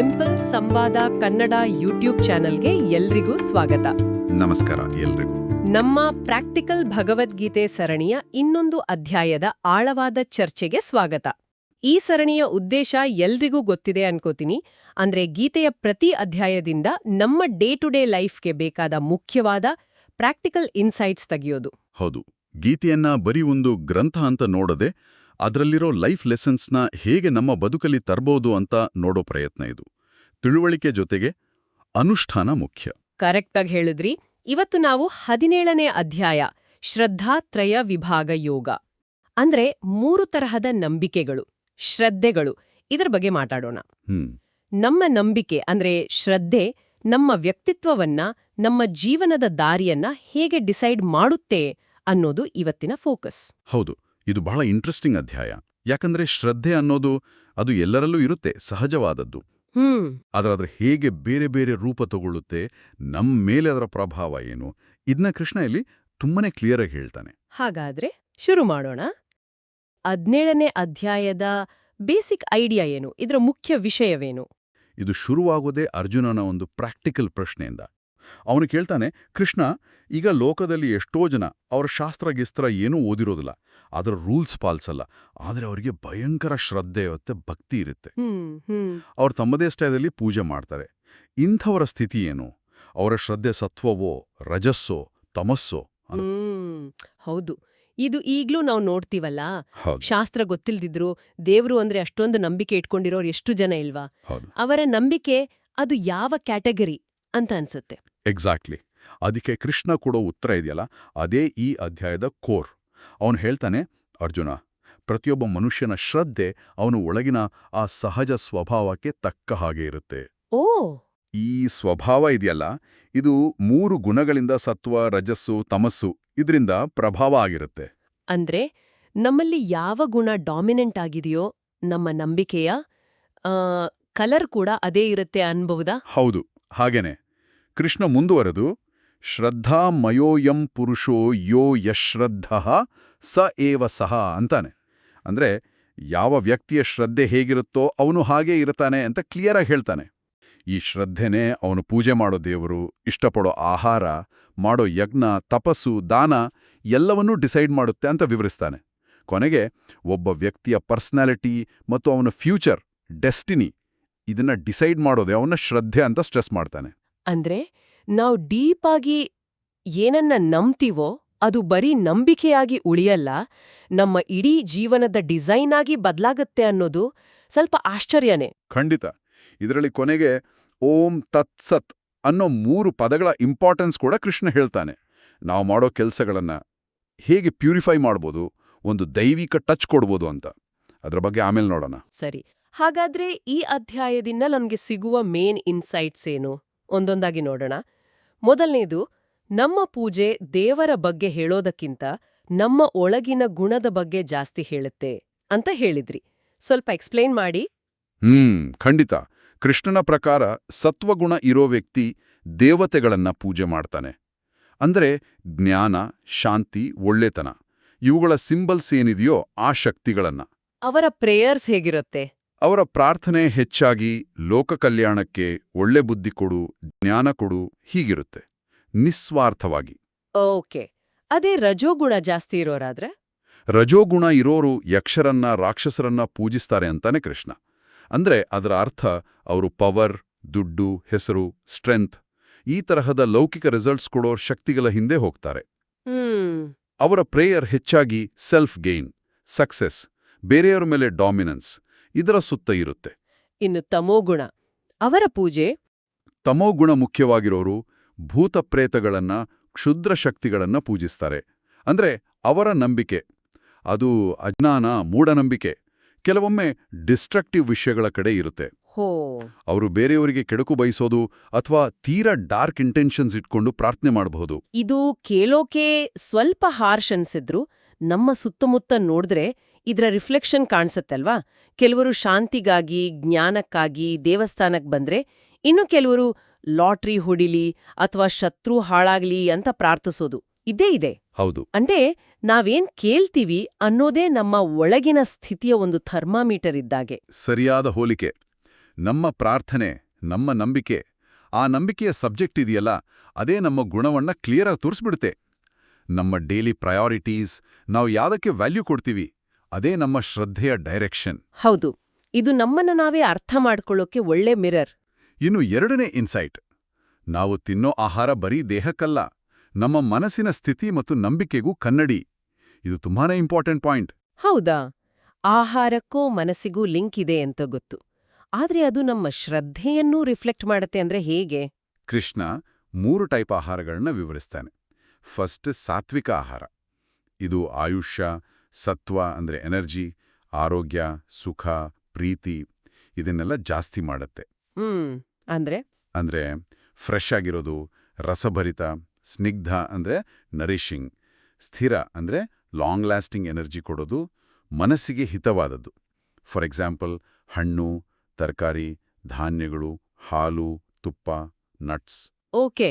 Simple ಸಂವಾದ Kannada YouTube ಚಾನೆಲ್ಗೆ ಎಲ್ರಿಗೂ ಸ್ವಾಗತ. ನಮಸ್ಕಾರ ಎಲ್ರಿಗೂ. ನಮ್ಮ ಪ್ರಾಕ್ಟಿಕಲ್ ಭಗವದ್ಗೀತೆ ಸರಣಿಯ ಇನ್ನೊಂದು ಅಧ್ಯಾಯದ ಆಳವಾದ ಚರ್ಚೆಗೆ ಸ್ವಾಗತ. ಈ ಸರಣಿಯ ಉದ್ದೇಶ ಎಲ್ರಿಗೂ ಗೊತ್ತಿದೆ ಅನ್ಕೋತೀನಿ. ಅಂದ್ರೆ ಗೀತೆಯ ಪ್ರತಿ ಅಧ್ಯಾಯದಿಂದ ನಮ್ಮ ಡೇ ಟು ಡೇ ಲೈಫ್ಗೆ ಬೇಕಾದ ಮುಖ್ಯವಾದ ಪ್ರಾಕ್ಟಿಕಲ್ ಇನ್ಸೈಟ್ಸ್ ತೆಗೆಯೋದು. ಹೌದು. ಗೀತೆಯನ್ನ ಬರೀ ಒಂದು ಗ್ರಂಥ ಅಂತ ನೋಡದೆ ಅದರಲ್ಲಿರೋ ಲೈಫ್ ಲೆಸನ್ಸ್ನ ಹೇಗೆ ನಮ್ಮ ಬದುಕಲ್ಲಿ ತರ್ಬೋದು ಅಂತ ನೋಡೋ ಪ್ರಯತ್ನ ಇದು. ತಿಳುವಳಿಕೆ ಜೊತೆಗೆ ಅನುಷ್ಠಾನ ಮುಖ್ಯ. ಕರೆಕ್ಟಾಗಿ ಹೇಳಿದ್ರಿ. ಇವತ್ತು ನಾವು ಹದಿನೇಳನೇ ಅಧ್ಯಾಯ ಶ್ರದ್ಧಾತ್ರಯ ವಿಭಾಗ ಯೋಗ. ಅಂದ್ರೆ ಮೂರು ತರಹದ ನಂಬಿಕೆಗಳು ಶ್ರದ್ಧೆಗಳು. ಇದರ ಬಗ್ಗೆ ಮಾತಾಡೋಣ. ನಮ್ಮ ನಂಬಿಕೆ ಅಂದ್ರೆ ಶ್ರದ್ಧೆ ನಮ್ಮ ವ್ಯಕ್ತಿತ್ವವನ್ನ ನಮ್ಮ ಜೀವನದ ದಾರಿಯನ್ನ ಹೇಗೆ ಡಿಸೈಡ್ ಮಾಡುತ್ತೆ ಅನ್ನೋದು ಇವತ್ತಿನ ಫೋಕಸ್. ಹೌದು ಇದು ಬಹಳ ಇಂಟ್ರೆಸ್ಟಿಂಗ್ ಅಧ್ಯಾಯ. ಯಾಕಂದ್ರೆ ಶ್ರದ್ಧೆ ಅನ್ನೋದು ಅದು ಎಲ್ಲರಲ್ಲೂ ಇರುತ್ತೆ ಸಹಜವಾದದ್ದು. ಆದರೆ ಅದರ ಹೇಗೆ ಬೇರೆ ಬೇರೆ ರೂಪ ತಗೊಳ್ಳುತ್ತೆ ನಮ್ಮ ಮೇಲೆ ಅದರ ಪ್ರಭಾವ ಏನು ಇದನ್ನ ಕೃಷ್ಣ ಇಲ್ಲಿ ತುಂಬಾನೇ ಕ್ಲಿಯರ್ ಆಗಿ ಹೇಳ್ತಾನೆ. ಹಾಗಾದ್ರೆ ಶುರು ಮಾಡೋಣ. ಹದ್ನೇಳನೇ ಅಧ್ಯಾಯದ ಬೇಸಿಕ್ ಐಡಿಯಾ ಏನು ಇದರ ಮುಖ್ಯ ವಿಷಯವೇನು? ಇದು ಶುರುವಾಗೋದೇ ಅರ್ಜುನನ ಒಂದು ಪ್ರಾಕ್ಟಿಕಲ್ ಪ್ರಶ್ನೆಯಿಂದ. ಅವನು ಕೇಳ್ತಾನೆ ಕೃಷ್ಣ ಈಗ ಲೋಕದಲ್ಲಿ ಎಷ್ಟೋ ಜನ ಅವರ ಶಾಸ್ತ್ರ ಗಿಸ್ತ್ರ ಏನೂ ಓದಿರೋದಿಲ್ಲ. ಅದರ ರೂಲ್ಸ್ ಪಾಲಿಸಲ್ಲ. ಆದರೆ ಅವರಿಗೆ ಭಯಂಕರ ಶ್ರದ್ಧೆ ಇರುತ್ತೆ ಭಕ್ತಿ ಇರುತ್ತೆ. ಅವರು ತಮ್ಮದೇ ಸ್ಟೈಲಲ್ಲಿ ಪೂಜೆ ಮಾಡ್ತಾರೆ. ಇಂಥವರ ಸ್ಥಿತಿ ಏನು? ಅವರ ಶ್ರದ್ಧೆ ಸತ್ವವೋ ರಜಸ್ಸೋ ತಮಸ್ಸೋ. ಹೌದು. ಇದು ಈಗ್ಲೂ ನಾವು ನೋಡ್ತೀವಲ್ಲ? ಶಾಸ್ತ್ರ ಗೊತ್ತಿಲ್ದಿದ್ರು ದೇವ್ರು ಅಂದ್ರೆ ಅಷ್ಟೊಂದು ನಂಬಿಕೆ ಇಟ್ಕೊಂಡಿರೋರು ಎಷ್ಟು ಜನ ಇಲ್ವಾ? ಅವರ ನಂಬಿಕೆ ಅದು ಯಾವ ಕ್ಯಾಟಗರಿ? ಅಂತ ಅನ್ಸುತ್ತೆ. ಎಕ್ಸಾಕ್ಟ್ಲಿ ಅದಕ್ಕೆ ಕೃಷ್ಣ ಕೊಡೋ ಉತ್ತರ ಇದೆಯಲ್ಲ ಅದೇ ಈ ಅಧ್ಯಾಯದ ಕೋರ್. ಅವನು ಹೇಳ್ತಾನೆ ಅರ್ಜುನ ಪ್ರತಿಯೊಬ್ಬ ಮನುಷ್ಯನ ಶ್ರದ್ಧೆ ಅವನು ಒಳಗಿನ ಆ ಸಹಜ ಸ್ವಭಾವಕ್ಕೆ ತಕ್ಕ ಹಾಗೆ ಇರುತ್ತೆ. ಓ! ಈ ಸ್ವಭಾವ ಇದೆಯಲ್ಲ ಇದು ಮೂರು ಗುಣಗಳಿಂದ ಸತ್ವ ರಜಸ್ಸು ತಮಸ್ಸು ಇದರಿಂದ ಪ್ರಭಾವ ಆಗಿರುತ್ತೆ. ಅಂದ್ರೆ ನಮ್ಮಲ್ಲಿ ಯಾವ ಗುಣ ಡಾಮಿನೆಂಟ್ ಆಗಿದೆಯೋ ನಮ್ಮ ನಂಬಿಕೆಯ ಕಲರ್ ಕೂಡ ಅದೇ ಇರುತ್ತೆ ಅನ್ಬಹುದಾ? ಹೌದು. ಹಾಗೇನೆ, ಕೃಷ್ಣ ಮುಂದುವರೆದು ಶ್ರದ್ಧಾಮಯೋಯಂ ಪುರುಷೋ ಯೋ ಯಶ್ರದ್ಧ ಸ ಏವ ಸಹ ಅಂತಾನೆ. ಅಂದ್ರೆ ಯಾವ ವ್ಯಕ್ತಿಯ ಶ್ರದ್ಧೆ ಹೇಗಿರುತ್ತೋ ಅವನು ಹಾಗೇ ಇರ್ತಾನೆ ಅಂತ ಕ್ಲಿಯರಾಗಿ ಹೇಳ್ತಾನೆ. ಈ ಶ್ರದ್ಧೆನೇ ಅವನು ಪೂಜೆ ಮಾಡೋ ದೇವರು, ಇಷ್ಟಪಡೋ ಆಹಾರ, ಮಾಡೋ ಯಜ್ಞ, ತಪಸ್ಸು, ದಾನ ಎಲ್ಲವನ್ನೂ ಡಿಸೈಡ್ ಮಾಡುತ್ತೆ ಅಂತ ವಿವರಿಸ್ತಾನೆ. ಕೊನೆಗೆ ಒಬ್ಬ ವ್ಯಕ್ತಿಯ ಪರ್ಸ್ನಾಲಿಟಿ ಮತ್ತು ಅವನ ಫ್ಯೂಚರ್, ಡೆಸ್ಟಿನಿ ಇದನ್ನ ಡಿಸೈಡ್ ಮಾಡೋದೇ ಅವನ ಶ್ರದ್ಧೆ ಅಂತ ಸ್ಟ್ರೆಸ್ ಮಾಡ್ತಾನೆ. ಅಂದ್ರೆ ನಾವು ಡೀಪ್ ಆಗಿ ಏನನ್ನ ನಂಬ್ತೀವೋ ಅದು ಬರೀ ನಂಬಿಕೆಯಾಗಿ ಉಳಿಯಲ್ಲ ನಮ್ಮ ಇಡೀ ಜೀವನದ ಡಿಸೈನ್ ಆಗಿ ಬದಲಾಗತ್ತೆ ಅನ್ನೋದು ಸ್ವಲ್ಪ ಆಶ್ಚರ್ಯನೇ. ಖಂಡಿತ. ಇದರಲ್ಲಿ ಕೊನೆಗೆ ಓಂ ತತ್ ಸತ್ ಅನ್ನೋ ಮೂರು ಪದಗಳ ಇಂಪಾರ್ಟೆನ್ಸ್ ಕೂಡ ಕೃಷ್ಣ ಹೇಳ್ತಾನೆ. ನಾವು ಮಾಡೋ ಕೆಲಸಗಳನ್ನು ಹೇಗೆ ಪ್ಯೂರಿಫೈ ಮಾಡ್ಬೋದು ಒಂದು ದೈವಿಕ ಟಚ್ ಕೊಡ್ಬೋದು ಅಂತ. ಅದರ ಬಗ್ಗೆ ಆಮೇಲೆ ನೋಡೋಣ. ಸರಿ. ಹಾಗಾದ್ರೆ ಈ ಅಧ್ಯಾಯದಿಂದ ನಮಗೆ ಸಿಗುವ ಮೇನ್ ಇನ್ಸೈಟ್ಸ್ ಏನು? ಒಂದೊಂದಾಗಿ ನೋಡೋಣ. ಮೊದಲನೇದು ನಮ್ಮ ಪೂಜೆ ದೇವರ ಬಗ್ಗೆ ಹೇಳೋದಕ್ಕಿಂತ ನಮ್ಮ ಒಳಗಿನ ಗುಣದ ಬಗ್ಗೆ ಜಾಸ್ತಿ ಹೇಳುತ್ತೆ ಅಂತ ಹೇಳಿದ್ರಿ. ಸ್ವಲ್ಪ ಎಕ್ಸ್ಪ್ಲೇನ್ ಮಾಡಿ. ಹ್ಮ್ ಖಂಡಿತ. ಕೃಷ್ಣನ ಪ್ರಕಾರ ಸತ್ವಗುಣ ಇರೋ ವ್ಯಕ್ತಿ ದೇವತೆಗಳನ್ನ ಪೂಜೆ ಮಾಡ್ತಾನೆ. ಅಂದ್ರೆ ಜ್ಞಾನ ಶಾಂತಿ ಒಳ್ಳೆತನ. ಇವುಗಳ ಸಿಂಬಲ್ಸ್ ಏನಿದೆಯೋ ಆ ಶಕ್ತಿಗಳನ್ನ. ಅವರ ಪ್ರೇಯರ್ಸ್ ಹೇಗಿರುತ್ತೆ? ಅವರ ಪ್ರಾರ್ಥನೆ ಹೆಚ್ಚಾಗಿ ಲೋಕ ಕಲ್ಯಾಣಕ್ಕೆ ಒಳ್ಳೆ ಬುದ್ಧಿ ಕೊಡು ಜ್ಞಾನ ಕೊಡು ಹೀಗಿರುತ್ತೆ. ನಿಸ್ವಾರ್ಥವಾಗಿ. ಓಕೆ. ಅದೇ ರಜೋಗುಣ ಜಾಸ್ತಿ ಇರೋರಾದ್ರೆ? ರಜೋಗುಣ ಇರೋರು ಯಕ್ಷರನ್ನ ರಾಕ್ಷಸರನ್ನ ಪೂಜಿಸ್ತಾರೆ ಅಂತಾನೆ ಕೃಷ್ಣ. ಅಂದ್ರೆ ಅದರ ಅರ್ಥ ಅವರು ಪವರ್ ದುಡ್ಡು ಹೆಸರು ಸ್ಟ್ರೆಂತ್ ಈ ತರಹದ ಲೌಕಿಕ ರಿಸಲ್ಟ್ಸ್ ಕೊಡೋ ಶಕ್ತಿಗಳ ಹಿಂದೆ ಹೋಗ್ತಾರೆ. ಅವರ ಪ್ರೇಯರ್ ಹೆಚ್ಚಾಗಿ ಸೆಲ್ಫ್ ಗೇನ್ ಸಕ್ಸೆಸ್ ಬೇರೆಯವರ ಮೇಲೆ ಡಾಮಿನೆನ್ಸ್ ಇದರ ಸುತ್ತ ಇರುತ್ತೆ. ಇನ್ನು ತಮೋಗುಣ ಅವರ ಪೂಜೆ? ತಮೋಗುಣ ಮುಖ್ಯವಾಗಿರೋರು ಭೂತಪ್ರೇತಗಳನ್ನ ಕ್ಷುದ್ರ ಶಕ್ತಿಗಳನ್ನ ಪೂಜಿಸ್ತಾರೆ. ಅಂದ್ರೆ ಅವರ ನಂಬಿಕೆ. ಅದು ಅಜ್ಞಾನ ಮೂಢನಂಬಿಕೆ. ಕೆಲವೊಮ್ಮೆ ಡಿಸ್ಟ್ರಕ್ಟಿವ್ ವಿಷಯಗಳ ಕಡೆ ಇರುತ್ತೆ. ಹೋ. ಅವರು ಬೇರೆಯವರಿಗೆ ಕೆಡಕು ಬಯಸೋದು ಅಥವಾ ತೀರಾ ಡಾರ್ಕ್ ಇಂಟೆನ್ಷನ್ಸ್ ಇಟ್ಕೊಂಡು ಪ್ರಾರ್ಥನೆ ಮಾಡಬಹುದು. ಇದು ಕೇಳೋಕೆ ಸ್ವಲ್ಪ ಹಾರ್ಷ್ ಅನ್ಸಿದ್ರು ನಮ್ಮ ಸುತ್ತಮುತ್ತ ನೋಡಿದ್ರೆ ಇದರ ರಿಫ್ಲೆಕ್ಷನ್ ಕಾಣಿಸತ್ತಲ್ವಾ? ಕೆಲವರು ಶಾಂತಿಗಾಗಿ ಜ್ಞಾನಕ್ಕಾಗಿ ದೇವಸ್ಥಾನಕ್ಕೆ ಬಂದ್ರೆ ಇನ್ನು ಕೆಲವರು ಲಾಟ್ರಿ ಹೊಡಿಲಿ ಅಥವಾ ಶತ್ರು ಹಾಳಾಗ್ಲಿ ಅಂತ ಪ್ರಾರ್ಥಿಸೋದು. ಇದೇ ಇದೆ. ಹೌದು. ಅಂದ್ರೆ ನಾವೇನ್ ಕೇಳ್ತೀವಿ ಅನ್ನೋದೇ ನಮ್ಮ ಒಳಗಿನ ಸ್ಥಿತಿಯ ಒಂದು ಥರ್ಮಾಮೀಟರ್ ಇದ್ದಾಗೆ. ಸರಿಯಾದ ಹೋಲಿಕೆ. ನಮ್ಮ ಪ್ರಾರ್ಥನೆ ನಮ್ಮ ನಂಬಿಕೆ ಆ ನಂಬಿಕೆಯ ಸಬ್ಜೆಕ್ಟ್ ಇದೆಯಲ್ಲ ಅದೇ ನಮ್ಮ ಗುಣವನ್ನ ಕ್ಲಿಯರ್ ಆಗಿ ತೋರಿಸ್ಬಿಡುತ್ತೆ. ನಮ್ಮ ಡೈಲಿ ಪ್ರಯಾರಿಟೀಸ್ ನಾವು ಯಾವುದಕ್ಕೆ ವ್ಯಾಲ್ಯೂ ಕೊಡ್ತೀವಿ? ಅದೇ ನಮ್ಮ ಶ್ರದ್ಧೆಯ ಡೈರೆಕ್ಷನ್. ಹೌದು ಇದು ನಮ್ಮನ್ನ ನಾವೇ ಅರ್ಥ ಮಾಡ್ಕೊಳ್ಳೋಕೆ ಒಳ್ಳೆ ಮಿರರ್. ಇನ್ನು ಎರಡನೇ ಇನ್ಸೈಟ್ ನಾವು ತಿನ್ನೋ ಆಹಾರ ಬರೀ ದೇಹಕ್ಕಲ್ಲ ನಮ್ಮ ಮನಸ್ಸಿನ ಸ್ಥಿತಿ ಮತ್ತು ನಂಬಿಕೆಗೂ ಕನ್ನಡಿ. ಇದು ತುಂಬಾನೇ ಇಂಪಾರ್ಟೆಂಟ್ ಪಾಯಿಂಟ್. ಹೌದಾ? ಆಹಾರಕ್ಕೂ ಮನಸ್ಸಿಗೂ ಲಿಂಕ್ ಇದೆ ಅಂತ ಗೊತ್ತು. ಆದ್ರೆ ಅದು ನಮ್ಮ ಶ್ರದ್ಧೆಯನ್ನೂ ರಿಫ್ಲೆಕ್ಟ್ ಮಾಡುತ್ತೆ ಅಂದ್ರೆ ಹೇಗೆ? ಕೃಷ್ಣ ಮೂರು ಟೈಪ್ ಆಹಾರಗಳನ್ನ ವಿವರಿಸ್ತಾನೆ. ಫಸ್ಟ್ ಸಾತ್ವಿಕ ಆಹಾರ. ಇದು ಆಯುಷ್ಯ ಸತ್ವ ಅಂದ್ರೆ ಎನರ್ಜಿ ಆರೋಗ್ಯ ಸುಖ ಪ್ರೀತಿ ಇದನ್ನೆಲ್ಲ ಜಾಸ್ತಿ ಮಾಡುತ್ತೆ. ಹ್ಮ್ ಅಂದ್ರೆ? ಅಂದ್ರೆ ಫ್ರೆಶ್ ಆಗಿರೋದು ರಸಭರಿತ ಸ್ನಿಗ್ಧ ಅಂದ್ರೆ ನರಿಶಿಂಗ್ ಸ್ಥಿರ ಅಂದ್ರೆ ಲಾಂಗ್ ಲಾಸ್ಟಿಂಗ್ ಎನರ್ಜಿ ಕೊಡೋದು ಮನಸ್ಸಿಗೆ ಹಿತವಾದದ್ದು. ಫಾರ್ ಎಕ್ಸಾಂಪಲ್ ಹಣ್ಣು ತರಕಾರಿ ಧಾನ್ಯಗಳು ಹಾಲು ತುಪ್ಪ ನಟ್ಸ್ ಓಕೆ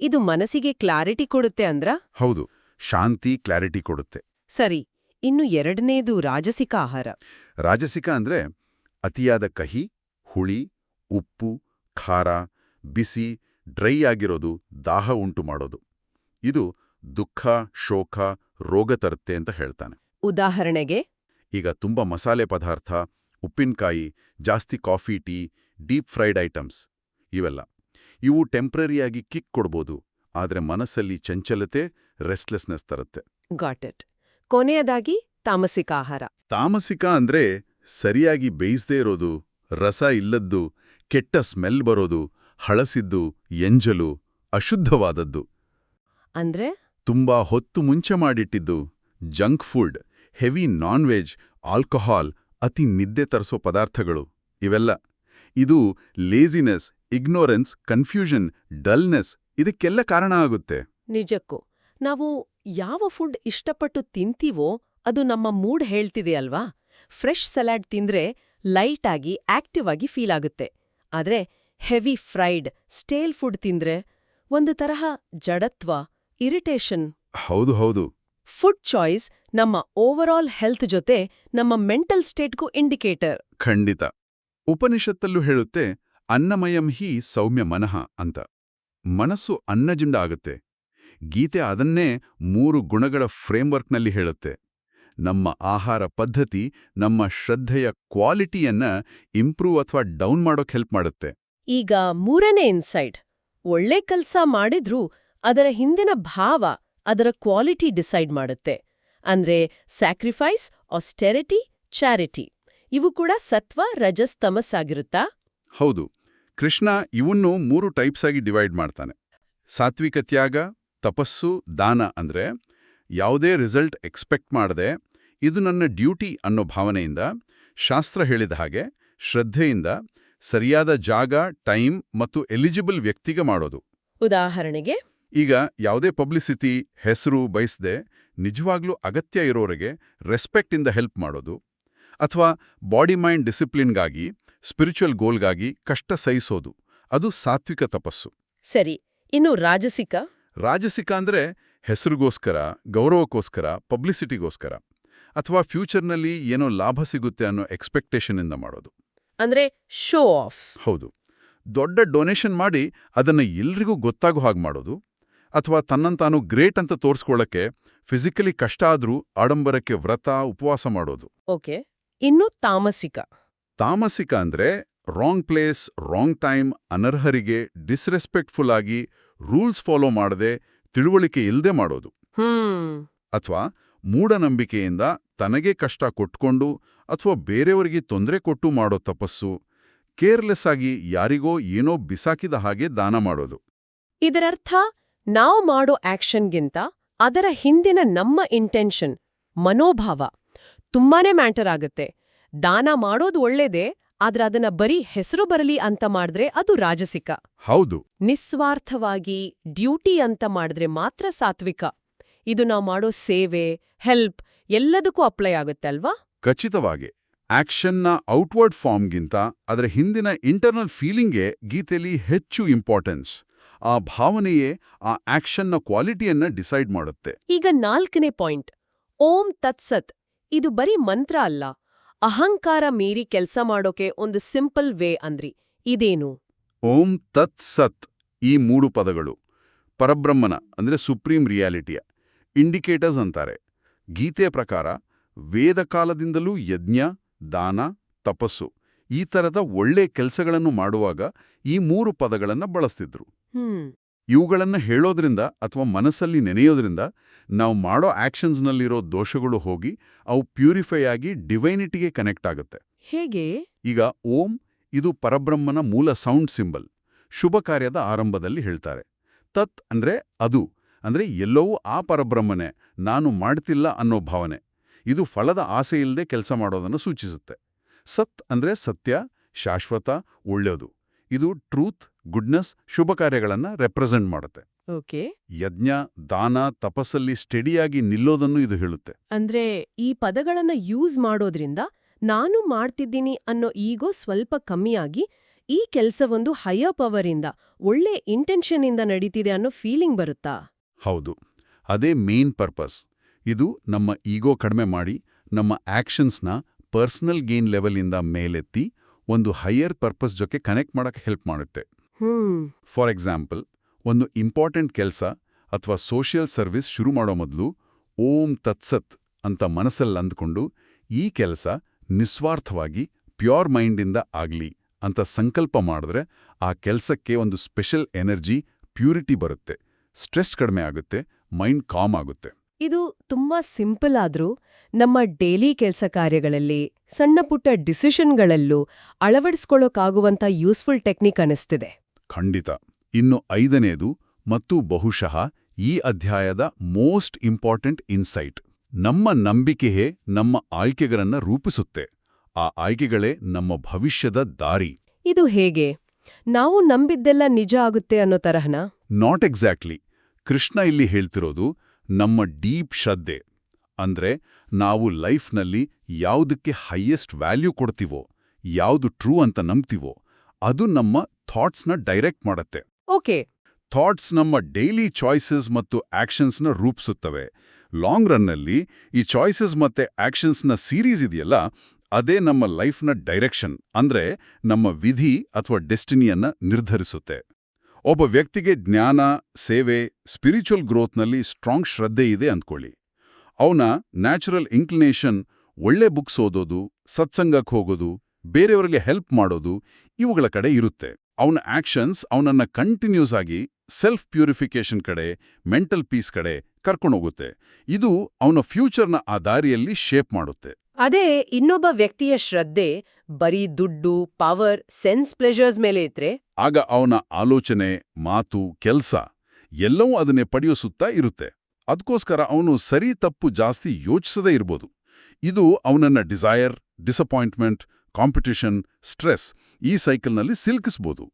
ಇದು ಮನಸ್ಸಿಗೆ ಕ್ಲಾರಿಟಿ ಕೊಡುತ್ತೆ ಅಂದ್ರ? ಹೌದು ಶಾಂತಿ ಕ್ಲಾರಿಟಿ ಕೊಡುತ್ತೆ. ಸರಿ ಇನ್ನು ಎರಡನೇದು ರಾಜಸಿಕ ಆಹಾರ. ರಾಜಸಿಕ ಅಂದ್ರೆ ಅತಿಯಾದ ಕಹಿ ಹುಳಿ ಉಪ್ಪು ಖಾರ ಬಿಸಿ ಡ್ರೈ ಆಗಿರೋದು ದಾಹ ಉಂಟು ಮಾಡೋದು. ಇದು ದುಃಖ ಶೋಕ ರೋಗ ತರುತ್ತೆ ಅಂತ ಹೇಳ್ತಾನೆ. ಉದಾಹರಣೆಗೆ? ಈಗ ತುಂಬಾ ಮಸಾಲೆ ಪದಾರ್ಥ ಉಪ್ಪಿನಕಾಯಿ ಜಾಸ್ತಿ coffee tea deep fried items ಇವೆಲ್ಲ. ಇವು ಟೆಂಪ್ರರಿಯಾಗಿ ಕಿಕ್ ಕೊಡ್ಬೋದು ಆದರೆ ಮನಸ್ಸಲ್ಲಿ ಚಂಚಲತೆ ರೆಸ್ಟ್ಲೆಸ್ನೆಸ್ ತರುತ್ತೆ. ಗಾಟ್ ಇಟ್ ಕೊನೆಯದಾಗಿ ತಾಮಸಿಕ ಆಹಾರ. ತಾಮಸಿಕ ಅಂದ್ರೆ ಸರಿಯಾಗಿ ಬೇಯಿಸದೇ ಇರೋದು ರಸ ಇಲ್ಲದ್ದು ಕೆಟ್ಟ ಸ್ಮೆಲ್ ಬರೋದು ಹಳಸಿದ್ದು ಎಂಜಲು ಅಶುದ್ಧವಾದದ್ದು. ಅಂದ್ರೆ? ತುಂಬಾ ಹೊತ್ತು ಮುಂಚೆ ಮಾಡಿಟ್ಟಿದ್ದು junk food heavy non veg alcohol ಅತಿ ನಿದ್ದೆ ತರಿಸೋ ಪದಾರ್ಥಗಳು. ಇವೆಲ್ಲ. ಇದು ಲೇಸಿನೆಸ್ ಇಗ್ನೋರೆನ್ಸ್ ಕನ್ಫ್ಯೂಷನ್ ಡಲ್ನೆಸ್ ಇದಕ್ಕೆಲ್ಲ ಕಾರಣ ಆಗುತ್ತೆ. ನಿಜಕ್ಕೂ. ನಾವು ಯಾವ ಫುಡ್ ಇಷ್ಟಪಟ್ಟು ತಿಂತೀವೋ ಅದು ನಮ್ಮ ಮೂಡ್ ಹೇಳ್ತಿದೆ ಅಲ್ವಾ? ಫ್ರೆಶ್ ಸಲಾಡ್ ತಿಂದ್ರೆ ಲೈಟ್ ಆಗಿ ಆಕ್ಟಿವ್ ಆಗಿ ಫೀಲ್ ಆಗುತ್ತೆ. ಆದ್ರೆ ಹೆವಿ ಫ್ರೈಡ್ ಸ್ಟೇಲ್ ಫುಡ್ ತಿಂದ್ರೆ ಒಂದು ತರಹ ಜಡತ್ವ ಇರಿಟೇಷನ್. ಹೌದು ಹೌದು. ಫುಡ್ ಚಾಯ್ಸ್ ನಮ್ಮ ಓವರಾಲ್ ಹೆಲ್ತ್ ಜೊತೆ ನಮ್ಮ ಮೆಂಟಲ್ ಸ್ಟೇಟ್ಗೂ ಇಂಡಿಕೇಟರ್. ಖಂಡಿತ. ಉಪನಿಷತ್ತಲ್ಲೂ ಹೇಳುತ್ತೆ ಅನ್ನಮಯಂ ಹಿ ಸೌಮ್ಯ ಮನಃ ಅಂತ. ಮನಸ್ಸು ಅನ್ನಜಿಂಡ ಆಗುತ್ತೆ. ಗೀತೆ ಅದನ್ನೇ ಮೂರು ಗುಣಗಳ ಫ್ರೇಮ್ವರ್ಕ್ನಲ್ಲಿ ಹೇಳುತ್ತೆ. ನಮ್ಮ ಆಹಾರ ಪದ್ಧತಿ ನಮ್ಮ ಶ್ರದ್ಧೆಯ ಕ್ವಾಲಿಟಿಯನ್ನ ಇಂಪ್ರೂವ್ ಅಥವಾ ಡೌನ್ ಮಾಡೋಕ್ ಹೆಲ್ಪ್ ಮಾಡುತ್ತೆ. ಈಗ ಮೂರನೇ ಇನ್ಸೈಡ್ ಒಳ್ಳೆ ಕೆಲಸ ಮಾಡಿದ್ರೂ ಅದರ ಹಿಂದಿನ ಭಾವ ಅದರ ಕ್ವಾಲಿಟಿ ಡಿಸೈಡ್ ಮಾಡುತ್ತೆ. ಅಂದ್ರೆ ಸ್ಯಾಕ್ರಿಫೈಸ್ ಆಸ್ಟೆರಿಟಿ ಚಾರಿಟಿ ಇವು ಕೂಡ ಸತ್ವ ರಜಸ್ ತಮಸ್ ಆಗಿರುತ್ತಾ? ಹೌದು. ಕೃಷ್ಣ ಇವನ್ನು ಮೂರು ಟೈಪ್ಸ್ ಆಗಿ ಡಿವೈಡ್ ಮಾಡ್ತಾನೆ. ಸಾತ್ವಿಕ ತ್ಯಾಗ ತಪಸ್ಸು ದಾನ ಅಂದ್ರೆ ಯಾವುದೇ ರಿಸಲ್ಟ್ ಎಕ್ಸ್ಪೆಕ್ಟ್ ಮಾಡದೆ ಇದು ನನ್ನ ಡ್ಯೂಟಿ ಅನ್ನೋ ಭಾವನೆಯಿಂದ ಶಾಸ್ತ್ರ ಹೇಳಿದ ಹಾಗೆ ಶ್ರದ್ಧೆಯಿಂದ ಸರಿಯಾದ ಜಾಗ ಟೈಮ್ ಮತ್ತು ಎಲಿಜಿಬಲ್ ವ್ಯಕ್ತಿಗೆ ಮಾಡೋದು. ಉದಾಹರಣೆಗೆ ಈಗ ಯಾವುದೇ ಪಬ್ಲಿಸಿಟಿ ಹೆಸರು ಬಯಸದೆ ನಿಜವಾಗ್ಲೂ ಅಗತ್ಯ ಇರೋರಿಗೆ ರೆಸ್ಪೆಕ್ಟಿಂದ ಹೆಲ್ಪ್ ಮಾಡೋದು ಅಥವಾ ಬಾಡಿ ಮೈಂಡ್ ಡಿಸಿಪ್ಲಿನ್ಗಾಗಿ ಸ್ಪಿರಿಚುವಲ್ ಗೋಲ್ಗಾಗಿ ಕಷ್ಟ ಸಹಿಸೋದು. ಅದು ಸಾತ್ವಿಕ ತಪಸ್ಸು. ಸರಿ ಇನ್ನು ರಾಜಸಿಕ? ರಾಜಸಿಕ ಅಂದ್ರೆ ಹೆಸರಿಗೋಸ್ಕರ ಗೌರವಕ್ಕೋಸ್ಕರ ಪಬ್ಲಿಸಿಟಿಗೋಸ್ಕರ ಅಥವಾ ಫ್ಯೂಚರ್ನಲ್ಲಿ ಏನೋ ಲಾಭ ಸಿಗುತ್ತೆ ಅನ್ನೋ ಎಕ್ಸ್ಪೆಕ್ಟೇಷನಿಂದ ಮಾಡೋದು. ಅಂದ್ರೆ ಶೋ ಆಫ್. ಹೌದು. ದೊಡ್ಡ ಡೊನೇಷನ್ ಮಾಡಿ ಅದನ್ನ ಎಲ್ರಿಗೂ ಗೊತ್ತಾಗೋ ಹಾಗೆ ಮಾಡೋದು ಅಥವಾ ತನ್ನಂತಾನು ಗ್ರೇಟ್ ಅಂತ ತೋರಿಸ್ಕೊಳ್ಳಕ್ಕೆ ಫಿಸಿಕಲಿ ಕಷ್ಟ ಆದ್ರೂ ಆಡಂಬರಕ್ಕೆ ವ್ರತ ಉಪವಾಸ ಮಾಡೋದು. ಓಕೆ. ಇನ್ನು ತಾಮಸಿಕ. ತಾಮಸಿಕ ಅಂದ್ರೆ ರಾಂಗ್ ಪ್ಲೇಸ್ ರಾಂಗ್ ಟೈಮ್ ಅನರ್ಹರಿಗೆ ಡಿಸ್ರೆಸ್ಪೆಕ್ಟ್ಫುಲ್ ಆಗಿ ರೂಲ್ಸ್ ಫಾಲೋ ಮಾಡದೆ ತಿಳುವಳಿಕೆ ಇಲ್ಲದೆ ಮಾಡೋದು. ಹ್ಮ್. ಅಥವಾ ಮೂಢನಂಬಿಕೆಯಿಂದ ತನಗೆ ಕಷ್ಟ ಕೊಟ್ಕೊಂಡು ಅಥವಾ ಬೇರೆಯವರಿಗೆ ತೊಂದರೆ ಕೊಟ್ಟು ಮಾಡೋ ತಪಸ್ಸು ಕೇರ್ಲೆಸ್ ಆಗಿ ಯಾರಿಗೋ ಏನೋ ಬಿಸಾಕಿದ ಹಾಗೆ ದಾನ ಮಾಡೋದು. ಇದರರ್ಥ ನಾವು ಮಾಡೋ ಆಕ್ಷನ್ಗಿಂತ ಅದರ ಹಿಂದಿನ ನಮ್ಮ ಇಂಟೆನ್ಷನ್ ಮನೋಭಾವ ತುಂಬಾನೇ ಮ್ಯಾಟರ್ ಆಗುತ್ತೆ. ದಾನ ಮಾಡೋದು ಒಳ್ಳೇದೇ ಆದ್ರೆ ಅದನ್ನ ಬರೀ ಹೆಸರು ಬರಲಿ ಅಂತ ಮಾಡಿದ್ರೆ ಅದು ರಾಜಸಿಕ. ಹೌದು. ನಿಸ್ವಾರ್ಥವಾಗಿ ಡ್ಯೂಟಿ ಅಂತ ಮಾಡಿದ್ರೆ ಮಾತ್ರ ಸಾತ್ವಿಕ. ಇದು ನಾವು ಮಾಡೋ ಸೇವೆ ಹೆಲ್ಪ್ ಎಲ್ಲದಕ್ಕೂ ಅಪ್ಲೈ ಆಗುತ್ತೆ ಅಲ್ವಾ? ಖಚಿತವಾಗಿ ಆಕ್ಷನ್ನ ಔಟ್ವರ್ಡ್ ಫಾರ್ಮ್ಗಿಂತ ಅದರ ಹಿಂದಿನ ಇಂಟರ್ನಲ್ ಫೀಲಿಂಗ್ಗೆ ಗೀತೆಯಲ್ಲಿ ಹೆಚ್ಚು ಇಂಪಾರ್ಟೆನ್ಸ್. ಆ ಭಾವನೆಯೇ ಆ ಆಕ್ಷನ್ನ ಕ್ವಾಲಿಟಿಯನ್ನ ಡಿಸೈಡ್ ಮಾಡುತ್ತೆ. ಈಗ ನಾಲ್ಕನೇ ಪಾಯಿಂಟ್ ಓಂ ತತ್ಸತ್. ಇದು ಬರೀ ಮಂತ್ರ ಅಲ್ಲ. ಅಹಂಕಾರ ಮೀರಿ ಕೆಲಸ ಮಾಡೋಕೆ ಒಂದು ಸಿಂಪಲ್ ವೇ ಅಂದ್ರಿ. ಇದೇನು? ಓಂ ತತ್ ಸತ್ ಈ ಮೂರು ಪದಗಳು. ಪರಬ್ರಹ್ಮನ ಅಂದರೆ ಸುಪ್ರೀಂ ರಿಯಾಲಿಟಿಯ. ಇಂಡಿಕೇಟರ್ಸ್ ಅಂತಾರೆ. ಗೀತೆಯ ಪ್ರಕಾರ ವೇದ ಕಾಲದಿಂದಲೂ ಯಜ್ಞ ದಾನ ತಪಸ್ಸು ಈ ತರದ ಒಳ್ಳೆ ಕೆಲಸಗಳನ್ನು ಮಾಡುವಾಗ ಈ ಮೂರು ಪದಗಳನ್ನು ಬಳಸ್ತಿದ್ರು. ಇವುಗಳನ್ನು ಹೇಳೋದ್ರಿಂದ ಅಥವಾ ಮನಸ್ಸಲ್ಲಿ ನೆನೆಯೋದ್ರಿಂದ ನಾವು ಮಾಡೋ ಆ್ಯಕ್ಷನ್ಸ್ನಲ್ಲಿರೋ ದೋಷಗಳು ಹೋಗಿ ಅವು ಪ್ಯೂರಿಫೈ ಆಗಿ ಡಿವೈನಿಟಿಗೆ ಕನೆಕ್ಟ್ ಆಗುತ್ತೆ. ಹೇಗೆ? ಈಗ ಓಂ ಇದು ಪರಬ್ರಹ್ಮನ ಮೂಲ ಸೌಂಡ್ ಸಿಂಬಲ್. ಶುಭ ಕಾರ್ಯದ ಆರಂಭದಲ್ಲಿ ಹೇಳ್ತಾರೆ. ತತ್ ಅಂದ್ರೆ ಅದು ಅಂದ್ರೆ ಎಲ್ಲವೂ ಆ ಪರಬ್ರಹ್ಮನೇ ನಾನು ಮಾಡ್ತಿಲ್ಲ ಅನ್ನೋ ಭಾವನೆ. ಇದು ಫಲದ ಆಸೆ ಇಲ್ಲದೆ ಕೆಲಸ ಮಾಡೋದನ್ನು ಸೂಚಿಸುತ್ತೆ. ಸತ್ ಅಂದ್ರೆ ಸತ್ಯ ಶಾಶ್ವತ ಒಳ್ಳೆಯದು. ಇದು ಟ್ರೂತ್ ಗುಡ್ನೆಸ್ ಶುಭ ಕಾರ್ಯಗಳನ್ನು ರೆಪ್ರೆಸೆಂಟ್ ಮಾಡುತ್ತೆ. ಓಕೆ. ಯಜ್ಞ ದಾನ ತಪಸ್ಸಲ್ಲಿ ಸ್ಟಡಿಯಾಗಿ ನಿಲ್ಲೋದನ್ನು ಇದು ಹೇಳುತ್ತೆ. ಅಂದ್ರೆ ಈ ಪದಗಳನ್ನ ಯೂಸ್ ಮಾಡೋದ್ರಿಂದ ನಾನು ಮಾಡ್ತಿದ್ದೀನಿ ಅನ್ನೋ ಈಗೋ ಸ್ವಲ್ಪ ಕಮ್ಮಿಯಾಗಿ ಈ ಕೆಲ್ಸವೊಂದು ಹೈಯರ್ ಪವರಿಂದ ಒಳ್ಳೆ ಇಂಟೆನ್ಷನ್ನಿಂದ ನಡೀತಿದೆ ಅನ್ನೋ ಫೀಲಿಂಗ್ ಬರುತ್ತಾ? ಹೌದು. ಅದೇ ಮೇನ್ ಪರ್ಪಸ್. ಇದು ನಮ್ಮ ಈಗೋ ಕಡಿಮೆ ಮಾಡಿ ನಮ್ಮ ಆಕ್ಷನ್ಸ್ನ ಪರ್ಸನಲ್ ಗೇನ್ ಲೆವೆಲಿಂದ ಮೇಲೆತ್ತಿ ಒಂದು ಹೈಯರ್ ಪರ್ಪಸ್ ಜೊತೆ ಕನೆಕ್ಟ್ ಮಾಡಕ್ಕೆ ಹೆಲ್ಪ್ ಮಾಡುತ್ತೆ. ಫಾರ್ ಎಕ್ಸಾಂಪಲ್ ಒಂದು ಇಂಪಾರ್ಟೆಂಟ್ ಕೆಲಸ ಅಥವಾ ಸೋಷಿಯಲ್ ಸರ್ವಿಸ್ ಶುರು ಮಾಡೋ ಮೊದಲು ಓಂ ತತ್ಸತ್ ಅಂತ ಮನಸ್ಸಲ್ಲಿ ಅಂದ್ಕೊಂಡು ಈ ಕೆಲಸ ನಿಸ್ವಾರ್ಥವಾಗಿ ಪ್ಯೂರ್ ಮೈಂಡಿಂದ ಆಗಲಿ ಅಂತ ಸಂಕಲ್ಪ ಮಾಡಿದ್ರೆ ಆ ಕೆಲಸಕ್ಕೆ ಒಂದು ಸ್ಪೆಷಲ್ ಎನರ್ಜಿ ಪ್ಯೂರಿಟಿ ಬರುತ್ತೆ. ಸ್ಟ್ರೆಸ್ ಕಡಿಮೆ ಆಗುತ್ತೆ ಮೈಂಡ್ ಕಾಮ್ ಆಗುತ್ತೆ. ಇದು ತುಂಬಾ ಸಿಂಪಲ್ ಆದ್ರೂ ನಮ್ಮ ಡೇಲಿ ಕೆಲಸ ಕಾರ್ಯಗಳಲ್ಲಿ ಸಣ್ಣ ಪುಟ್ಟ ಡಿಸಿಷನ್ಗಳಲ್ಲೂ ಅಳವಡಿಸ್ಕೊಳ್ಳೋಕ್ಕಾಗುವಂತ ಯೂಸ್ಫುಲ್ ಟೆಕ್ನಿಕ್ ಅನಿಸ್ತಿದೆ ಖಂಡಿತ. ಇನ್ನು ಐದನೇದು ಮತ್ತು ಬಹುಶಃ ಈ ಅಧ್ಯಾಯದ ಮೋಸ್ಟ್ ಇಂಪಾರ್ಟೆಂಟ್ ಇನ್ಸೈಟ್. ನಮ್ಮ ನಂಬಿಕೆಯೇ ನಮ್ಮ ಆಯ್ಕೆಗಳನ್ನ ರೂಪಿಸುತ್ತೆ. ಆ ಆಯ್ಕೆಗಳೇ ನಮ್ಮ ಭವಿಷ್ಯದ ದಾರಿ. ಇದು ಹೇಗೆ? ನಾವು ನಂಬಿದ್ದೆಲ್ಲ ನಿಜ ಆಗುತ್ತೆ ಅನ್ನೋ ತರಹನ? ನಾಟ್ ಎಕ್ಸಾಕ್ಟ್ಲಿ ಕೃಷ್ಣ ಇಲ್ಲಿ ಹೇಳ್ತಿರೋದು ನಮ್ಮ ಡೀಪ್ ಶ್ರದ್ಧೆ ಅಂದ್ರೆ ನಾವು ಲೈಫ್ನಲ್ಲಿ ಯಾವುದಕ್ಕೆ ಹೈಯೆಸ್ಟ್ ವ್ಯಾಲ್ಯೂ ಕೊಡ್ತೀವೋ ಯಾವುದು ಟ್ರೂ ಅಂತ ನಂಬ್ತೀವೋ ಅದು ನಮ್ಮ ಥಾಟ್ಸ್ನ ಡೈರೆಕ್ಟ್ ಮಾಡತ್ತೆ. ಓಕೆ. ಥಾಟ್ಸ್ ನಮ್ಮ ಡೈಲಿ ಚಾಯ್ಸಸ್ ಮತ್ತು ಆಕ್ಷನ್ಸ್ನ ರೂಪಿಸುತ್ತವೆ. ಲಾಂಗ್ ರನ್ನಲ್ಲಿ ಈ ಚಾಯ್ಸಸ್ ಮತ್ತೆ ಆಕ್ಷನ್ಸ್ನ ಸೀರೀಸ್ ಇದೆಯಲ್ಲ ಅದೇ ನಮ್ಮ ಲೈಫ್ನ ಡೈರೆಕ್ಷನ್ ಅಂದ್ರೆ ನಮ್ಮ ವಿಧಿ ಅಥವಾ ಡೆಸ್ಟಿನಿಯನ್ನ ನಿರ್ಧರಿಸುತ್ತೆ. ಒಬ್ಬ ವ್ಯಕ್ತಿಗೆ ಜ್ಞಾನ, ಸೇವೆ ಸ್ಪಿರಿಚುವಲ್ ಗ್ರೋತ್ನಲ್ಲಿ ಸ್ಟ್ರಾಂಗ್ ಶ್ರದ್ಧೆ ಇದೆ ಅಂದ್ಕೊಳ್ಳಿ. ಅವನ ನ್ಯಾಚುರಲ್ ಇನ್ಕ್ಲಿನೇಷನ್ ಒಳ್ಳೆ ಬುಕ್ಸ್ ಓದೋದು, ಸತ್ಸಂಗಕ್ಕೆ ಹೋಗೋದು, ಬೇರೆಯವರಿಗೆ ಹೆಲ್ಪ್ ಮಾಡೋದು ಇವುಗಳ ಕಡೆ ಇರುತ್ತೆ. ಅವನ ಆಕ್ಷನ್ಸ್ ಅವನನ್ನ ಕಂಟಿನ್ಯೂಸ್ ಆಗಿ ಸೆಲ್ಫ್ ಪ್ಯೂರಿಫಿಕೇಶನ್ ಕಡೆ ಮೆಂಟಲ್ ಪೀಸ್ ಕಡೆ ಕರ್ಕೊಂಡೋಗುತ್ತೆ. ಇದು ಅವನ ಫ್ಯೂಚರ್ನ ಆ ದಾರಿಯಲ್ಲಿ ಶೇಪ್ ಮಾಡುತ್ತೆ. ಅದೇ ಇನ್ನೊಬ್ಬ ವ್ಯಕ್ತಿಯ ಶ್ರದ್ಧೆ ಬರೀ ದುಡ್ಡು ಪವರ್ ಸೆನ್ಸ್ ಪ್ಲೆಜರ್ಸ್ ಮೇಲೆ ಇದ್ರೆ? ಆಗ ಅವನ ಆಲೋಚನೆ ಮಾತು ಕೆಲ್ಸ ಎಲ್ಲವೂ ಅದನ್ನೇ ಪಡೆಯೋ ಸುತ್ತ ಇರುತ್ತೆ. ಅದಕ್ಕೋಸ್ಕರ ಅವನು ಸರಿ ತಪ್ಪು ಜಾಸ್ತಿ ಯೋಚಿಸದೇ ಇರ್ಬೋದು. ಇದು ಅವನನ್ನ ಡಿಸೈರ್ ಡಿಸಪಾಯಿಂಟ್ಮೆಂಟ್ ಕಾಂಪಿಟಿಷನ್ ಸ್ಟ್ರೆಸ್ ಈ ಸೈಕಲ್ನಲ್ಲಿ ಸಿಲ್ಕಿಸ್ಬೋದು.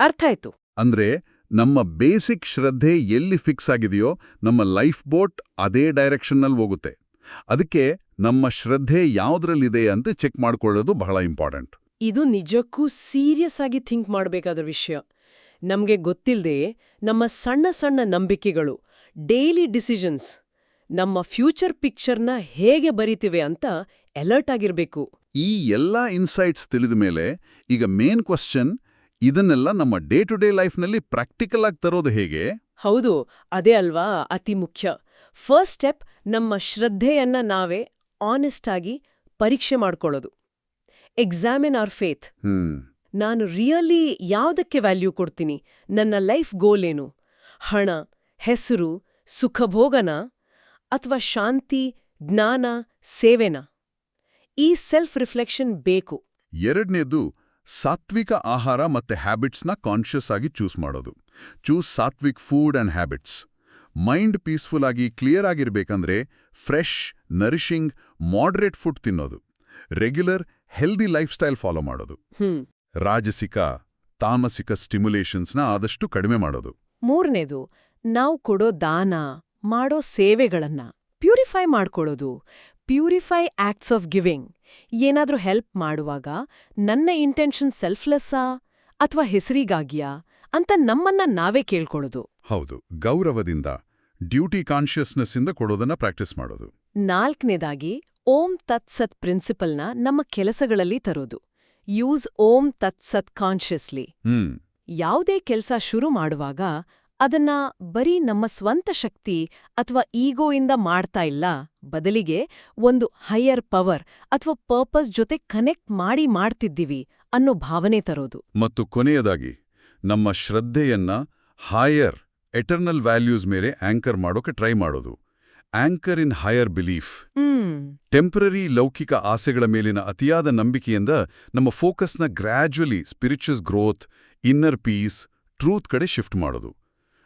ಅರ್ಥ ಆಯ್ತು. ಅಂದ್ರೆ ನಮ್ಮ ಬೇಸಿಕ್ ಶ್ರದ್ಧೆ ಎಲ್ಲಿ ಫಿಕ್ಸ್ ಆಗಿದೆಯೋ ನಮ್ಮ ಲೈಫ್ ಬೋಟ್ ಅದೇ ಡೈರೆಕ್ಷನ್ನಲ್ಲಿ ಹೋಗುತ್ತೆ. ಅದಕ್ಕೆ ನಮ್ಮ ಶ್ರದ್ಧೆ ಯಾವುದ್ರಲ್ಲಿದೆ ಅಂತ ಚೆಕ್ ಮಾಡ್ಕೊಳ್ಳೋದು ಬಹಳ ಇಂಪಾರ್ಟೆಂಟ್ ಇದು ನಿಜಕ್ಕೂ ಸೀರಿಯಸ್ ಆಗಿ ಥಿಂಕ್ ಮಾಡಬೇಕಾದ ವಿಷಯ. ನಮಗೆ ಗೊತ್ತಿಲ್ಲದೆ ನಮ್ಮ ಸಣ್ಣ ಸಣ್ಣ ನಂಬಿಕೆಗಳು ಡೈಲಿ ಡಿಸಿಷನ್ಸ್ ನಮ್ಮ ಫ್ಯೂಚರ್ ಪಿಕ್ಚರ್ನ ಹೇಗೆ ಬರೀತಿವೆ ಅಂತ ಅಲರ್ಟ್ ಆಗಿರಬೇಕು. ಈ ಎಲ್ಲ ಇನ್ಸೈಟ್ಸ್ ತಿಳಿದ ಮೇಲೆ ಈಗ ಮೇನ್ ಕ್ವಶನ್ ಇದನ್ನೆಲ್ಲ ನಮ್ಮ ಡೇ ಟು ಡೇ ಲೈಫ್ನಲ್ಲಿ ಪ್ರಾಕ್ಟಿಕಲ್ ಆಗಿ ತರೋದು ಹೇಗೆ? ಹೌದು ಅದೇ ಅಲ್ವಾ ಅತಿ ಮುಖ್ಯ. ಫಸ್ಟ್ ಸ್ಟೆಪ್ ನಮ್ಮ ಶ್ರದ್ಧೆಯನ್ನ ನಾವೇ ಆನೆಸ್ಟ್ ಆಗಿ ಪರೀಕ್ಷೆ ಮಾಡ್ಕೊಳ್ಳೋದು. ಎಕ್ಸಾಮಿನ್ ಆರ್ ಫೇತ್ ನಾನು ರಿಯಲಿ ಯಾವುದಕ್ಕೆ ವ್ಯಾಲ್ಯೂ ಕೊಡ್ತೀನಿ? ನನ್ನ ಲೈಫ್ ಗೋಲ್ ಏನು? ಹಣ ಹೆಸರು ಸುಖಭೋಗನ ಅಥವಾ ಶಾಂತಿ ಜ್ಞಾನ ಸೇವೆನ? ಈ ಸೆಲ್ಫ್ ರಿಫ್ಲೆಕ್ಷನ್ ಬೇಕು. ಎರಡನೇದು ಸಾತ್ವಿಕ ಆಹಾರ ಮತ್ತೆ ಹ್ಯಾಬಿಟ್ಸ್ನ ಕಾನ್ಷಿಯಸ್ ಆಗಿ ಚೂಸ್ ಮಾಡೋದು. Choose sattvic food and habits mind peaceful ಆಗಿ ಕ್ಲಿಯರ್ ಆಗಿರ್ಬೇಕಂದ್ರೆ ಫ್ರೆಶ್ ನರಿಶಿಂಗ್ ಮಾಡ್ರೇಟ್ ಫುಡ್ ತಿನ್ನೋದು. Regular healthy lifestyle follow ಮಾಡೋದು. ರಾಜಸಿಕ ತಾಮಸಿಕ ಸ್ಟಿಮ್ಯುಲೇಷನ್ಸ್ನ ಆದಷ್ಟು ಕಡಿಮೆ ಮಾಡೋದು. ಮೂರನೇದು ನಾವು ಕೊಡೋ ದಾನ ಮಾಡೋ ಸೇವೆಗಳನ್ನ ಪ್ಯೂರಿಫೈ ಮಾಡ್ಕೊಳ್ಳೋದು. Purify acts of giving. ಏನಾದ್ರೂ ಹೆಲ್ಪ್ ಮಾಡುವಾಗ ನನ್ನ ಇಂಟೆನ್ಷನ್ ಸೆಲ್ಫ್ಲೆಸ್ಸಾ ಅಥವಾ ಹೆಸರಿಗಾಗಿಯಾ? ಅಂತ ನಮ್ಮನ್ನ ನಾವೇ ಕೇಳ್ಕೊಳ್ಳೋದು. ಹೌದು ಗೌರವದಿಂದ ಡ್ಯೂಟಿ ಕಾನ್ಷಿಯಸ್ನೆಸ್ಸಿಂದ ಕೊಡೋದನ್ನ ಪ್ರಾಕ್ಟೀಸ್ ಮಾಡೋದು. ನಾಲ್ಕನೇದಾಗಿ ಓಂ ತತ್ಸತ್ ಪ್ರಿನ್ಸಿಪಲ್ನ ನಮ್ಮ ಕೆಲಸಗಳಲ್ಲಿ ತರೋದು. ಯೂಸ್ ಓಂ ತತ್ಸತ್ ಕಾನ್ಷಿಯಸ್ಲಿ. ಯಾವುದೇ ಕೆಲಸ ಶುರು ಮಾಡುವಾಗ ಅದನ್ನ ಬರೀ ನಮ್ಮ ಸ್ವಂತ ಶಕ್ತಿ ಅಥವಾ ಈಗೋಯಿಂದ ಮಾಡ್ತಾ ಇಲ್ಲ ಬದಲಿಗೆ ಒಂದು ಹೈಯರ್ ಪವರ್ ಅಥವಾ ಪರ್ಪಸ್ ಜೊತೆ ಕನೆಕ್ಟ್ ಮಾಡಿ ಮಾಡ್ತಿದ್ದೀವಿ ಅನ್ನೋ ಭಾವನೆ ತರೋದು. ಮತ್ತು ಕೊನೆಯದಾಗಿ ನಮ್ಮ ಶ್ರದ್ಧೆಯನ್ನ ಹಾಯರ್ ಎಟರ್ನಲ್ ವ್ಯಾಲ್ಯೂಸ್ ಮೇಲೆ ಆಂಕರ್ ಮಾಡೋಕೆ ಟ್ರೈ ಮಾಡೋದು. Anchor in higher belief temporary ಲೌಕಿಕ ಆಸೆಗಳ ಮೇಲಿನ ಅತಿಯಾದ ನಂಬಿಕೆಯಿಂದ ನಮ್ಮ ಫೋಕಸ್ನ gradually spiritual growth inner peace truth ಕಡೆ ಶಿಫ್ಟ್ ಮಾಡೋದು.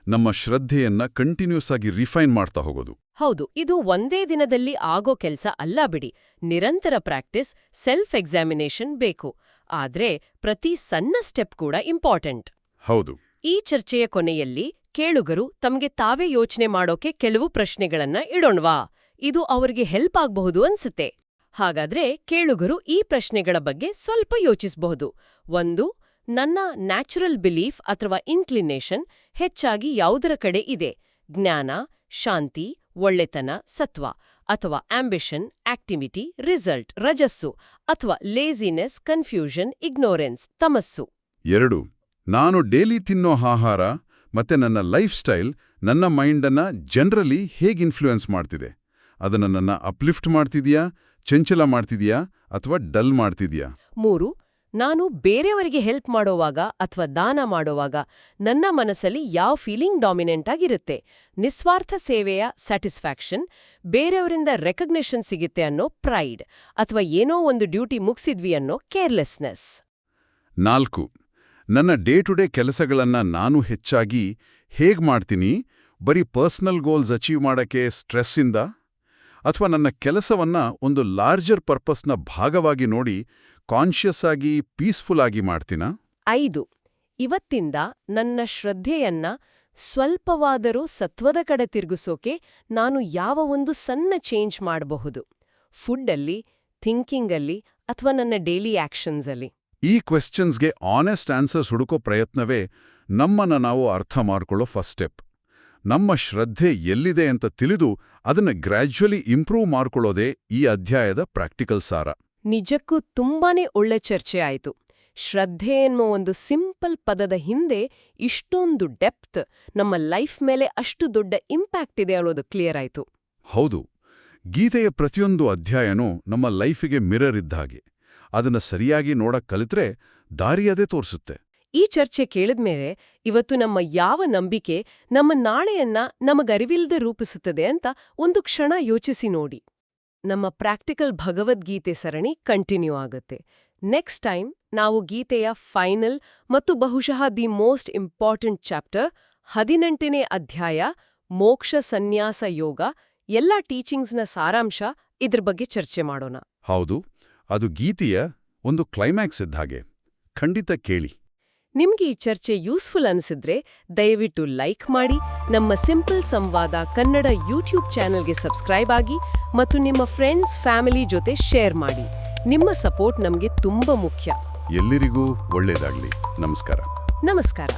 ನಮ್ಮ ಶ್ರದ್ಧೆಯನ್ನ ಕಂಟಿನ್ಯೂಸ್ ಆಗಿ ರಿಫೈನ್ ಮಾಡ್ತಾ ಹೋಗೋದು. ಹೌದು ಇದು ಒಂದೇ ದಿನದಲ್ಲಿ ಆಗೋ ಕೆಲಸ ಅಲ್ಲ ಬಿಡಿ. ನಿರಂತರ ಪ್ರಾಕ್ಟೀಸ್ ಸೆಲ್ಫ್ ಎಕ್ಸಾಮಿನೇಷನ್ ಬೇಕು. ಆದ್ರೆ ಪ್ರತಿ ಸಣ್ಣ ಸ್ಟೆಪ್ ಕೂಡ ಇಂಪಾರ್ಟೆಂಟ್ ಹೌದು. ಈ ಚರ್ಚೆಯ ಕೊನೆಯಲ್ಲಿ ಕೇಳುಗರು ತಮಗೆ ತಾವೇ ಯೋಚನೆ ಮಾಡೋಕೆ ಕೆಲವು ಪ್ರಶ್ನೆಗಳನ್ನ ಇಡೋಣ್ವಾ. ಇದು ಅವರಿಗೆ ಹೆಲ್ಪ್ ಆಗಬಹುದು ಅನ್ಸುತ್ತೆ. ಹಾಗಾದ್ರೆ ಕೇಳುಗರು ಈ ಪ್ರಶ್ನೆಗಳ ಬಗ್ಗೆ ಸ್ವಲ್ಪ ಯೋಚಿಸಬಹುದು. ಒಂದು ನನ್ನ ನ್ಯಾಚುರಲ್ ಬಿಲೀಫ್ ಅಥವಾ ಇನ್ಕ್ಲಿನೇಷನ್ ಹೆಚ್ಚಾಗಿ ಯಾವುದರ ಕಡೆ ಇದೆ? ಜ್ಞಾನ ಶಾಂತಿ ಒಳ್ಳೆತನ ಸತ್ವ ಅಥವಾ ಆಂಬಿಷನ್ ಆಕ್ಟಿವಿಟಿ ರಿಸಲ್ಟ್ ರಜಸ್ಸು ಅಥವಾ ಲೇಸಿನೆಸ್ ಕನ್ಫ್ಯೂಷನ್ ಇಗ್ನೋರೆನ್ಸ್ ತಮಸ್ಸು. ಎರಡು. ನಾನು ಡೇಲಿ ತಿನ್ನೋ ಆಹಾರ ಮತ್ತೆ ನನ್ನ ಲೈಫ್ ಸ್ಟೈಲ್ ನನ್ನ ಮೈಂಡನ್ನು ಜನರಲಿ ಹೇಗೆ ಇನ್ಫ್ಲೂಯೆನ್ಸ್ ಮಾಡ್ತಿದೆ? ಅದು ನನ್ನ ಅಪ್ಲಿಫ್ಟ್ ಮಾಡ್ತಿದೆಯಾ? ಚಂಚಲ ಮಾಡ್ತಿದೆಯಾ? ಅಥವಾ ಡಲ್ ಮಾಡ್ತಿದೆಯಾ? ಮೂರು ನಾನು ಬೇರೆಯವರಿಗೆ ಹೆಲ್ಪ್ ಮಾಡೋವಾಗ ಅಥವಾ ದಾನ ಮಾಡೋವಾಗ ನನ್ನ ಮನಸ್ಸಲ್ಲಿ ಯಾವ ಫೀಲಿಂಗ್ ಡಾಮಿನೆಂಟ್ ಆಗಿರುತ್ತೆ? ನಿಸ್ವಾರ್ಥ ಸೇವೆಯ ಸ್ಯಾಟಿಸ್ಫ್ಯಾಕ್ಷನ್ ಬೇರೆಯವರಿಂದ ರೆಕಗ್ನಿಷನ್ ಸಿಗುತ್ತೆ ಅನ್ನೋ ಪ್ರೈಡ್ ಅಥವಾ ಏನೋ ಒಂದು ಡ್ಯೂಟಿ ಮುಗಿಸಿದ್ವಿ ಅನ್ನೋ ಕೇರ್ಲೆಸ್ನೆಸ್ ನಾಲ್ಕು ನನ್ನ ಡೇ ಟು ಡೇ ಕೆಲಸಗಳನ್ನು ನಾನು ಹೆಚ್ಚಾಗಿ ಹೇಗೆ ಮಾಡ್ತೀನಿ? ಬರೀ ಪರ್ಸನಲ್ ಗೋಲ್ಸ್ ಅಚೀವ್ ಮಾಡಕ್ಕೆ ಸ್ಟ್ರೆಸ್ಸಿಂದ? ಅಥವಾ ನನ್ನ ಕೆಲಸವನ್ನ ಒಂದು ಲಾರ್ಜರ್ ಪರ್ಪಸ್ನ ಭಾಗವಾಗಿ ನೋಡಿ ಕಾನ್ಷಿಯಸ್ ಆಗಿ ಪೀಸ್ಫುಲ್ ಆಗಿ ಮಾಡ್ತೀನಾ? ಐದು. ಇವತ್ತಿಂದ ನನ್ನ ಶ್ರದ್ಧೆಯನ್ನ ಸ್ವಲ್ಪವಾದರೂ ಸತ್ವದ ಕಡೆ ತಿರುಗಿಸೋಕೆ ನಾನು ಯಾವ ಒಂದು ಸಣ್ಣ ಚೇಂಜ್ ಮಾಡಬಹುದು? ಫುಡ್ಡಲ್ಲಿ ಥಿಂಕಿಂಗಲ್ಲಿ ಅಥವಾ ನನ್ನ ಡೈಲಿ ಆಕ್ಷನ್ಸಲ್ಲಿ ಈ ಕ್ವೆಶ್ಚನ್ಸ್ಗೆ ಆನೆಸ್ಟ್ ಆನ್ಸರ್ಸ್ ಹುಡುಕೋ ಪ್ರಯತ್ನವೇ ನಮ್ಮನ್ನು ನಾವು ಅರ್ಥ ಮಾಡಿಕೊಳ್ಳೋ ಫಸ್ಟ್ ಸ್ಟೆಪ್ ನಮ್ಮ ಶ್ರದ್ಧೆ ಎಲ್ಲಿದೆ ಅಂತ ತಿಳಿದು ಅದನ್ನು ಗ್ರ್ಯಾಜುವಲಿ ಇಂಪ್ರೂವ್ ಮಾಡ್ಕೊಳ್ಳೋದೇ ಈ ಅಧ್ಯಾಯದ ಪ್ರಾಕ್ಟಿಕಲ್ ಸಾರ. ನಿಜಕ್ಕೂ ತುಂಬಾನೇ ಒಳ್ಳೆ ಚರ್ಚೆ ಆಯಿತು. ಶ್ರದ್ಧೆ ಎನ್ನುವ ಒಂದು ಸಿಂಪಲ್ ಪದದ ಹಿಂದೆ ಇಷ್ಟೊಂದು ಡೆಪ್ತ್ ನಮ್ಮ ಲೈಫ್ ಮೇಲೆ ಅಷ್ಟು ದೊಡ್ಡ ಇಂಪ್ಯಾಕ್ಟ್ ಇದೆ ಅನ್ನೋದು ಕ್ಲಿಯರ್ ಆಯಿತು. ಹೌದು. ಗೀತೆಯ ಪ್ರತಿಯೊಂದು ಅಧ್ಯಾಯನೂ ನಮ್ಮ ಲೈಫಿಗೆ ಮಿರರ್ ಇದ್ದ ಹಾಗೆ. ಅದನ್ನ ಸರಿಯಾಗಿ ನೋಡಕ್ ಕಲಿತ್ರೆ ದಾರಿಯದೇ ತೋರಿಸುತ್ತೆ. ಈ ಚರ್ಚೆ ಕೇಳಿದ್ಮೇಲೆ ಇವತ್ತು ನಮ್ಮ ಯಾವ ನಂಬಿಕೆ ನಮ್ಮ ನಾಳೆಯನ್ನ ನಮಗರಿವಿಲ್ಲದೆ ರೂಪಿಸುತ್ತದೆ ಅಂತ ಒಂದು ಕ್ಷಣ ಯೋಚಿಸಿ ನೋಡಿ. ನಮ್ಮ ಪ್ರಾಕ್ಟಿಕಲ್ ಭಗವದ್ಗೀತೆ ಸರಣಿ ಕಂಟಿನ್ಯೂ ಆಗುತ್ತೆ. ನೆಕ್ಸ್ಟ್ ಟೈಮ್ ನಾವು ಗೀತೆಯ ಫೈನಲ್ ಮತ್ತು ಬಹುಶಃ ದಿ ಮೋಸ್ಟ್ ಇಂಪಾರ್ಟೆಂಟ್ ಚಾಪ್ಟರ್ ಹದಿನೆಂಟನೇ ಅಧ್ಯಾಯ ಮೋಕ್ಷ ಸನ್ಯಾಸ ಯೋಗ ಎಲ್ಲ ಟೀಚಿಂಗ್ಸ್ನ ಸಾರಾಂಶ ಇದ್ರ ಬಗ್ಗೆ ಚರ್ಚೆ ಮಾಡೋಣ. ಹೌದು. ಅದು ಗೀತೆಯ ಒಂದು ಕ್ಲೈಮ್ಯಾಕ್ಸ್ ಇದ್ದ ಹಾಗೆ. ಖಂಡಿತ ಕೇಳಿ. ನಿಮ್ಗೆ ಈ ಚರ್ಚೆ ಯೂಸ್ಫುಲ್ ಅನಿಸಿದ್ರೆ ದಯವಿಟ್ಟು ಲೈಕ್ ಮಾಡಿ ನಮ್ಮ ಸಿಂಪಲ್ ಸಂವಾದ ಕನ್ನಡ ಯೂಟ್ಯೂಬ್ ಚಾನೆಲ್ಗೆ ಸಬ್ಸ್ಕ್ರೈಬ್ ಆಗಿ ಮತ್ತು ನಿಮ್ಮ ಫ್ರೆಂಡ್ಸ್ ಫ್ಯಾಮಿಲಿ ಜೊತೆ ಶೇರ್ ಮಾಡಿ. ನಿಮ್ಮ ಸಪೋರ್ಟ್ ನಮಗೆ ತುಂಬ ಮುಖ್ಯ. ಎಲ್ಲರಿಗೂ ಒಳ್ಳೇದಾಗ್ಲಿ. ನಮಸ್ಕಾರ. ನಮಸ್ಕಾರ.